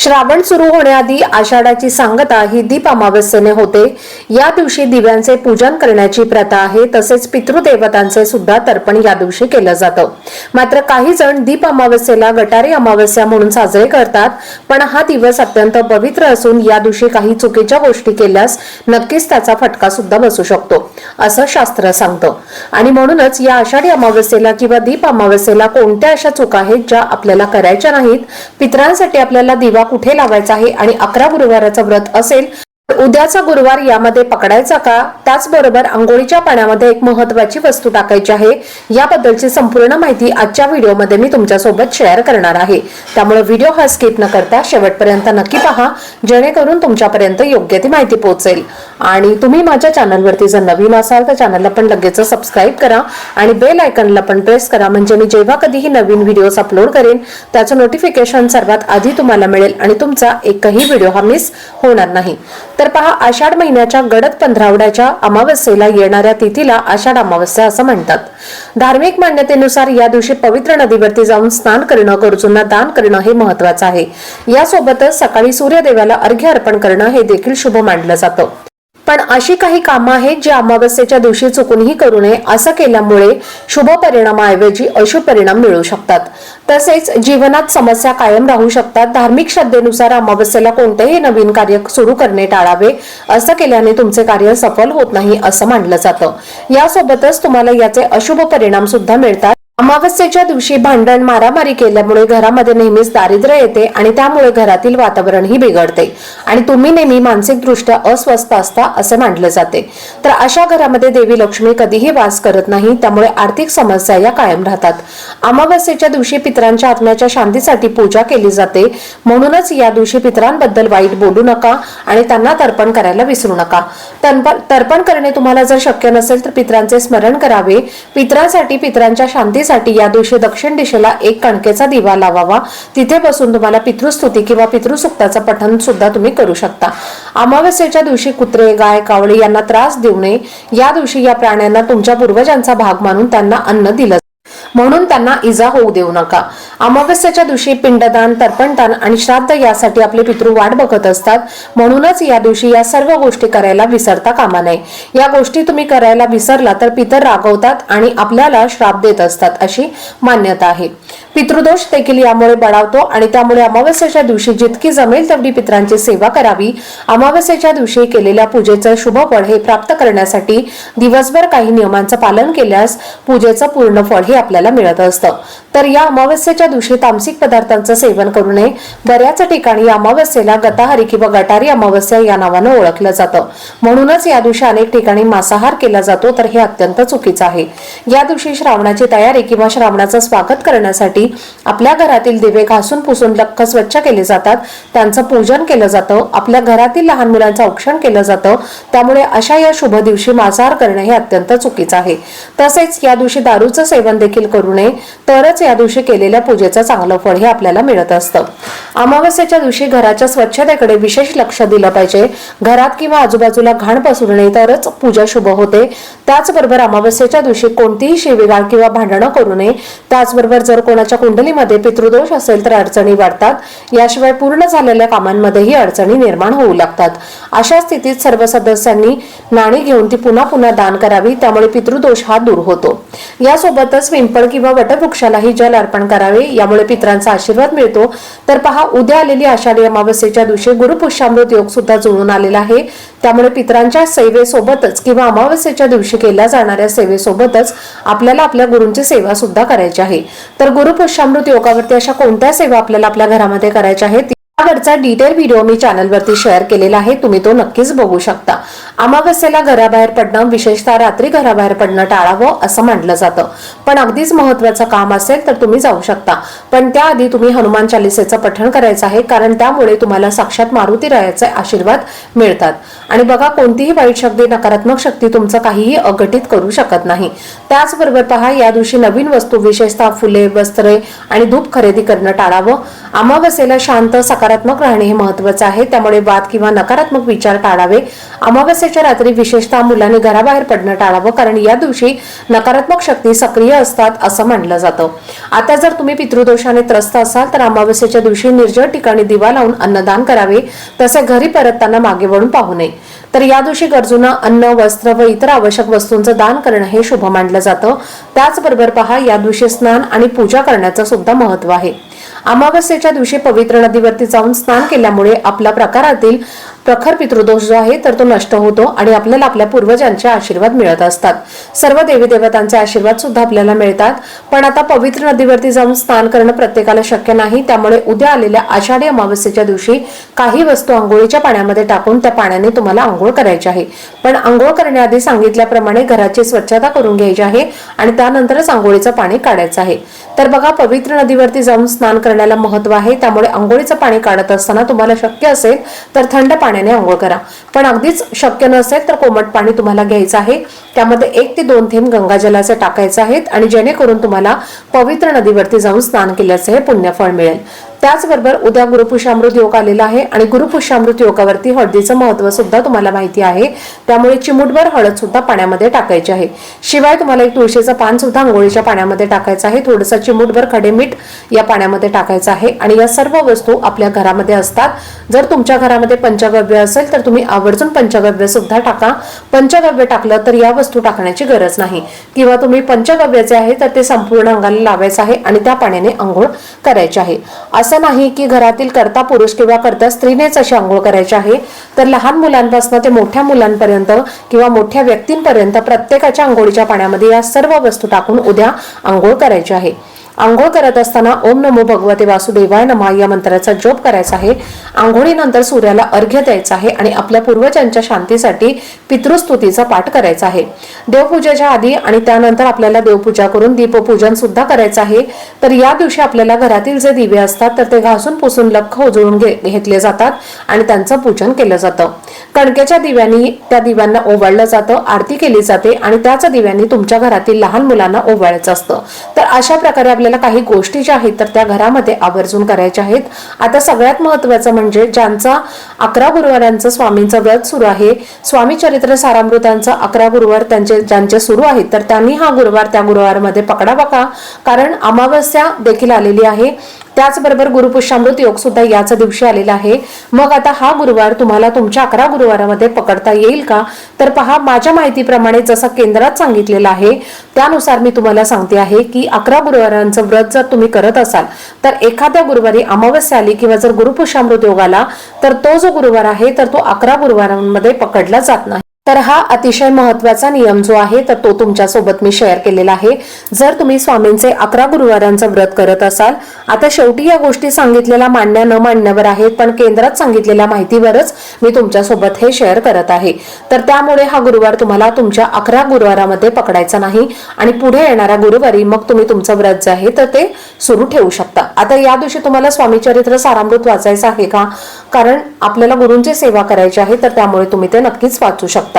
श्रावण सुरू होण्याआधी आषाढाची सांगता ही दीप अमावस्येने होते. या दिवशी दिव्यांचे पूजन करण्याची प्रथा आहे तसेच पितृदेवतांचे सुद्धा तर्पण या दिवशी केलं जातं. मात्र काही जण दीप अमावस्येला गटारी अमावस्या म्हणून साजरे करतात पण हा दिवस अत्यंत पवित्र असून या दिवशी काही चुकीच्या गोष्टी केल्यास नक्कीच त्याचा फटका सुद्धा बसू शकतो असं शास्त्र सांगतं. आणि म्हणूनच या आषाढी अमावस्येला किंवा दीप अमावस्येला कोणत्या अशा चुका आहेत ज्या आपल्याला करायच्या नाहीत पितरांसाठी आपल्याला दिवा कुठे लावायचा आहे आणि अकरा गुरुवाराचं व्रत असेल उद्याचा गुरुवार यामध्ये पकडायचा का? त्याचबरोबर आंघोळीच्या पाण्यामध्ये एक महत्वाची वस्तू टाकायची आहे याबद्दलची संपूर्ण माहिती आजच्या व्हिडिओमध्ये मी तुमच्यासोबत शेअर करणार आहे. त्यामुळे व्हिडिओ हा स्किप न करता शेवटपर्यंत नक्की पहा जेणेकरून तुमच्यापर्यंत योग्य ती माहिती पोहोचेल. आणि तुम्ही माझ्या चॅनलवरती जर नवीन असाल तर चॅनलला पण लगेच सबस्क्राईब करा आणि बेल आयकनला पण प्रेस करा. म्हणजे मी जेव्हा कधीही नवीन व्हिडिओज अपलोड करेन त्याचं नोटिफिकेशन सर्वात आधी तुम्हाला मिळेल आणि तुमचा एकही व्हिडिओ हा मिस होणार नाही. तर पहा आषाढ महिन्याच्या गडद पंधरावड्याच्या अमावस्येला येणाऱ्या तिथीला आषाढ अमावस्या असं म्हणतात. धार्मिक मान्यतेनुसार या दिवशी पवित्र नदीवरती जाऊन स्नान करणं गरजूंना दान करणं हे महत्वाचं आहे. यासोबतच सकाळी सूर्यदेवाला अर्घ्य अर्पण करणं हे देखील शुभ मानलं जातं. पण अशी काही कामं आहेत जी अमावस्येच्या दिवशी चुकूनही करू नये असं केल्यामुळे शुभ परिणामाऐवजी अशुभ परिणाम मिळू शकतात. तसेच जीवनात समस्या कायम राहू शकतात. धार्मिक श्रद्धेनुसार अमावस्येला कोणतेही नवीन कार्य सुरू करणे टाळावे असं केल्याने तुमचे कार्य सफल होत नाही असं मानलं जातं. यासोबतच तुम्हाला याचे अशुभ परिणाम सुद्धा मिळतात. अमावस्येच्या दिवशी भांडण मारामारी केल्यामुळे घरामध्ये नेहमीच दारिद्र्य येते आणि त्यामुळे घरातील वातावरणही बिघडते. आणि तुम्ही नेहमी मानसिकदृष्ट्या अस्वस्थ असता असे मानले जाते. तर अशा घरामध्ये देवी लक्ष्मी कधीही वास करत नाही त्यामुळे आर्थिक समस्या या कायम राहतात. अमावस्येच्या दिवशी पितरांच्या आत्म्याच्या शांतीसाठी पूजा केली जाते. म्हणूनच या दिवशी पितरांबद्दल वाईट बोलू नका आणि त्यांना तर्पण करायला विसरू नका. तर्पण तर्पण करणे तुम्हाला जर शक्य नसेल तर पितरांचे स्मरण करावे. पितरांसाठी पितरांच्या शांतीसाठी या दिवशी दक्षिण दिशेला एक कणकेचा दिवा लावावा. तिथे बसून तुम्हाला पितृस्तुती किंवा पितृसुक्ताचं पठण सुद्धा तुम्ही करू शकता. अमावस्येच्या दिवशी कुत्रे गाय कावळे यांना त्रास देऊ नये. या दिवशी या प्राण्यांना तुमच्या पूर्वजांचा भाग मानून त्यांना अन्न दिलं म्हणून त्यांना इजा होऊ देऊ नका. अमावस्याच्या दिवशी पिंडदान तर्पणदान आणि श्राद्ध यासाठी आपले पितृ वाट बघत असतात. म्हणूनच या दिवशी या सर्व गोष्टी करायला विसरता कामा नये. या गोष्टी तुम्ही करायला विसरला तर पितर रागवतात आणि आपल्याला श्राप देत असतात अशी मान्यता आहे. पितृदोष देखील यामुळे बळावतो आणि त्यामुळे अमावस्याच्या दिवशी जितकी जमेल तेवढी पितरांची सेवा करावी. अमावस्येच्या दिवशी केलेल्या पूजेचं शुभ फळ हे प्राप्त करण्यासाठी दिवसभर काही नियमांचं पालन केल्यास पूजेचं पूर्ण फळ हे आपल्याला मिळत असतं. तर या अमावस्येच्या दिवशी तामसिक पदार्थांचं सेवन करू नये. बऱ्याच ठिकाणी या अमावस्येला गताहारी किंवा गटारी अमावस्या या नावानं ओळखलं जातं. म्हणूनच या दिवशी अनेक ठिकाणी मांसाहार केला जातो तर हे अत्यंत चुकीचं आहे. या दिवशी श्रावणाची तयारी किंवा श्रावणाचं स्वागत करण्यासाठी आपल्या घरातील दिवे घासून पुसून लक्क स्वच्छ केले जातात. त्यांचं पूजन केलं जातं. आपल्या घरातील लहान मुलांचं औक्षण केलं जातं. त्यामुळे अशा या शुभ दिवशी मांसाहार करणे हे अत्यंत चुकीचं आहे. तसेच या दिवशी दारूचं सेवन देखील करू नये तरच या दिवशी केलेल्या पूजेचं चांगलं फळ हे आपल्याला मिळत असतं. अमावस्येच्या दिवशी घराच्या स्वच्छतेकडे विशेष लक्ष दिलं पाहिजे. घरात किंवा आजूबाजूला घाण पसरू नये तरच पूजा शुभ होते. त्याचबरोबर अमावस्येच्या दिवशी कोणतीही शिवीगाळ किंवा भांडणं करू नये. त्याचबरोबर जर कोणाच्या कुंडलीमध्ये पितृदोष असेल तर अडचणी वाढतात. याशिवाय पूर्ण झालेल्या कामांमध्येही अडचणी निर्माण होऊ लागतात. अशा स्थितीत सर्व सदस्यांनी नाणी घेऊन ती पुन्हा पुन्हा दान करावी त्यामुळे पितृदोष हा दूर होतो. यासोबतच पिंपळ किंवा वटवृक्षालाही जल अर्पण करावे यामुळे पितरांचा आशीर्वाद मिळतो. तर पहा उद्या आलेली आषाढी अमावस्येच्या दिवशी गुरुपुष्यामृत योग सुद्धा जुळून आलेला आहे. त्यामुळे पितरांच्या सेवेसोबतच किंवा अमावस्येच्या दिवशी केल्या जाणाऱ्या सेवेसोबतच आपल्याला आपल्या गुरूंची सेवा सुद्धा करायची आहे. तर गुरुपुष्यामृत योगावरती अशा कोणत्या सेवा आपल्याला आपल्या घरामध्ये करायच्या आहेत? यावरचा डिटेल व्हिडिओ मी चॅनलवरती शेअर केलेला आहे तुम्ही तो नक्कीच बघू शकता. अमावस्येला घराबाहेर पडणं विशेषतः रात्री घराबाहेर पडणं टाळावं असं म्हटलं जातं. पण अगदीच महत्वाचं काम असेल तर तुम्ही जाऊ शकता. पण त्याआधी तुम्ही हनुमान चालिसेचं पठण करायचं आहे कारण त्यामुळे तुम्हाला साक्षात मारुती रायाचे आशीर्वाद मिळतात. आणि बघा कोणतीही वाईट शक्ती नकारात्मक शक्ती तुमचं काहीही अघटित करू शकत नाही. त्याचबरोबर पहा या दिवशी नवीन वस्तू विशेषतः फुले वस्त्रे आणि धूप खरेदी करणं टाळावं. अमावस्येला शांत सकारात्मक सकारात्मक राहणे हे महत्वाचं आहे. त्यामुळे वाद किंवा नकारात्मक विचार टाळावे. अमावस्येच्या रात्री विशेषतः मुलांनी घराबाहेर पडणं टाळावं कारण या दिवशी नकारात्मक शक्ती सक्रिय असतात असं मानलं जातं. आता जर तुम्ही पितृदोषाने त्रस्त असाल तर अमावस्येच्या दिवशी निर्जळ ठिकाणी दिवा लावून अन्नदान करावे. तसे घरी परतताना मागे वळून पाहू नये. तर या दिवशी गरजूंना अन्न वस्त्र व इतर आवश्यक वस्तूंचं दान करणं हे शुभ मानलं जातं. त्याचबरोबर पहा या दिवशी स्नान आणि पूजा करण्याचं सुद्धा महत्त्व आहे. अमावस्येच्या दिवशी पवित्र नदीवरती जाऊन स्नान केल्यामुळे आपल्या प्रकारातील प्रखर पितृदोष जो आहे तर तो नष्ट होतो आणि आपल्याला आपल्या पूर्वजांचे आशीर्वाद मिळत असतात. सर्व देवी देवतांचे आशीर्वाद सुद्धा आपल्याला मिळतात. पण आता पवित्र नदीवरती जाऊन स्नान करणं प्रत्येकाला शक्य नाही. त्यामुळे उद्या आलेल्या आषाढी अमावस्येच्या दिवशी काही वस्तू आंघोळीच्या पाण्यामध्ये टाकून त्या पाण्याने तुम्हाला आंघोळ करायची आहे. पण आंघोळ करण्याआधी सांगितल्याप्रमाणे घराची स्वच्छता करून घ्यायची आहे आणि त्यानंतरच आंघोळीचं पाणी काढायचं आहे. तर बघा पवित्र नदीवरती जाऊन स्नान करण्याला महत्त्व आहे. त्यामुळे आंघोळीचं पाणी काढत असताना तुम्हाला शक्य असेल तर थंड पाण्याने आंघोळ करा. पण अगदीच शक्य नसेल तर कोमट पाणी तुम्हाला घ्यायचं आहे. त्यामध्ये एक ते दोन थेंब गंगाजलाचे टाकायचे आहेत आणि जेणेकरून तुम्हाला पवित्र नदीवरती जाऊन स्नान केल्याचं हे पुण्यफळ मिळेल. त्याचबरोबर उद्या गुरुपुष्यामृत योग आलेला आहे आणि गुरुपुष्यामृत योगावरती हळदीचं महत्त्व सुद्धा तुम्हाला माहिती आहे. त्यामुळे चिमूटभर हळद सुद्धा पाण्यामध्ये टाकायची आहे. शिवाय तुम्हाला एक तुळशीचं पान सुद्धा आंघोळीच्या पाण्यामध्ये टाकायचं आहे. थोडंसं चिमूटभर खडे मीठ या पाण्यामध्ये टाकायचं आहे आणि या सर्व वस्तू आपल्या घरामध्ये असतात. जर तुमच्या घरामध्ये पंचगव्य असेल तर तुम्ही आवर्जून पंचगव्य सुद्धा टाका. पंचगव्य टाकलं तर या वस्तू टाकण्याची गरज नाही. किंवा तुम्ही पंचगव्याचे आहे तर ते संपूर्ण अंगाला लावायचं आहे आणि त्या पाण्याने आंघोळ करायची आहे. असं नाही की घरातील करता पुरुष किंवा करता स्त्रीनेच अशी आंघोळ करायची आहे. तर लहान मुलांपासून ते मोठ्या मुलांपर्यंत किंवा मोठ्या व्यक्तींपर्यंत प्रत्येकाच्या आंघोळीच्या पाण्यामध्ये या सर्व वस्तू टाकून उद्या आंघोळ करायची आहे. आंघोळ करत असताना ओम नमो भगवते वासुदेवाय नमा या मंत्राचा जप करायचा आहे. आंघोळीनंतर सूर्याला अर्घ्य द्यायचा आहे आणि आपल्या पूर्वजांच्या शांतीसाठी पितृस्तुतीचा पाठ करायचा आहे. देवपूजेच्या आधी आणि त्यानंतर आपल्याला देवपूजा करून दीपपूजन सुद्धा करायचं आहे. तर या दिवशी आपल्याला घरातील जे दिवे असतात तर ते घासून पुसून लख उजळून घेतले जातात आणि त्यांचं पूजन केलं जातं. कणकेच्या दिव्यांनी त्या दिव्यांना ओवाळलं जातं आरती केली जाते आणि त्याच दिव्यांनी तुमच्या घरातील लहान मुलांना ओवाळायचं असतं. तर अशा प्रकारे आपल्याला काही गोष्टी ज्या आहेत तर त्या घरामध्ये आवर्जून करायच्या आहेत. आता सगळ्यात महत्वाचं म्हणजे ज्यांचा अकरा गुरुवारांचं स्वामींचं व्रत सुरू आहे स्वामी चरित्र सारामृतांचं अकरा गुरुवार त्यांचे ज्यांचे सुरू आहेत तर त्यांनी हा गुरुवार त्या गुरुवारमध्ये पकडावा का? कारण अमावस्या देखील आलेली आहे. त्याचबरोबर गुरुपुष्यामृत योग सुद्धा याच दिवशी आलेला आहे. मग आता हा गुरुवार तुम्हाला तुमच्या अकरा गुरुवारामध्ये पकडता येईल का? तर पहा माझ्या माहितीप्रमाणे जसं केंद्रात सांगितलेलं आहे त्यानुसार मी तुम्हाला सांगते आहे की अकरा गुरुवारांचं व्रत जर तुम्ही करत असाल तर एखाद्या गुरुवारी अमावस्या आली किंवा जर गुरुपुष्यामृत योग आला तर तो जो गुरुवार आहे तर तो अकरा गुरुवारांमध्ये पकडला जात नाही. तर हा अतिशय महत्त्वाचा नियम जो आहे तर तो तुमच्यासोबत मी शेअर केलेला आहे. जर तुम्ही स्वामींचे अकरा गुरुवारांचं व्रत करत असाल आता शेवटी या गोष्टी सांगितलेल्या मान्य न मान्यवर आहेत पण केंद्रात सांगितलेल्या माहितीवरच मी तुमच्यासोबत हे शेअर करत आहे. तर त्यामुळे हा गुरुवार तुम्हाला तुमच्या अकरा गुरुवारामध्ये पकडायचा नाही आणि पुढे येणाऱ्या गुरुवारी मग तुम्ही तुमचं व्रत जे आहे तर ते सुरू ठेवू शकता. आता या दिवशी तुम्हाला स्वामी चरित्र सारामृत वाचायचं आहे का? कारण आपल्याला गुरूंची सेवा करायची आहे तर त्यामुळे तुम्ही ते नक्कीच वाचू शकता.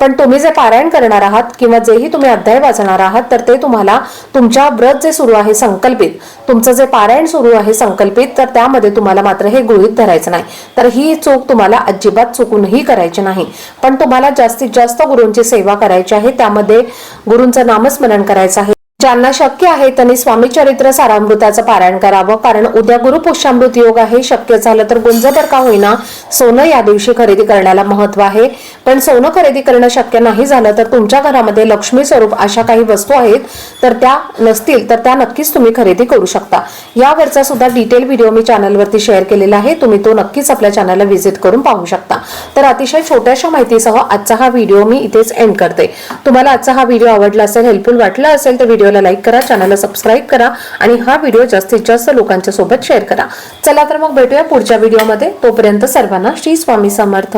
पण तुम्ही जे पारायण करणार आहात किंवा जेही तुम्ही अध्याय वाचणार आहात तर ते तुम्हाला तुमच्या व्रत जे सुरू आहे संकल्पित तुमचं जे पारायण सुरू आहे संकल्पित तर त्यामध्ये तुम्हाला मात्र हे गृहित धरायचं नाही. तर ही चूक तुम्हाला अजिबात चुकूनही करायची नाही. पण तुम्हाला जास्तीत जास्त गुरूंची सेवा करायची आहे त्यामध्ये गुरूंचं नामस्मरण करायचं आहे. ज्यांना शक्य आहे त्यांनी स्वामी चरित्र सारामृताचं पारायण करावं. कारण उद्या गुरुपुष्यामृत योग आहे शक्य झालं तर गुंज तर का होईना सोनं या दिवशी खरेदी करण्याला महत्त्व आहे. पण सोनं खरेदी करणं शक्य नाही झालं तर तुमच्या घरामध्ये लक्ष्मी स्वरूप अशा काही वस्तू आहेत तर त्या नसतील तर त्या नक्कीच तुम्ही खरेदी करू शकता. यावरचा सुद्धा डिटेल व्हिडिओ मी चॅनलवरती शेअर केलेला आहे. तुम्ही तो नक्कीच आपल्या चॅनलला व्हिजिट करून पाहू शकता. तर अतिशय छोट्याशा माहितीसह आजचा हा व्हिडिओ मी इथेच एंड करते. तुम्हाला आजचा हा व्हिडिओ आवडला असेल हेल्पफुल वाटला असेल तर व्हिडिओ व्हिडिओला लाईक करा चॅनलला सबस्क्राईब करा आणि हा व्हिडिओ जास्तीत जास्त लोकांच्या सोबत शेअर करा. चला तर मग भेटूया पुढच्या व्हिडिओमध्ये. तोपर्यंत सर्वांना श्री स्वामी समर्थ.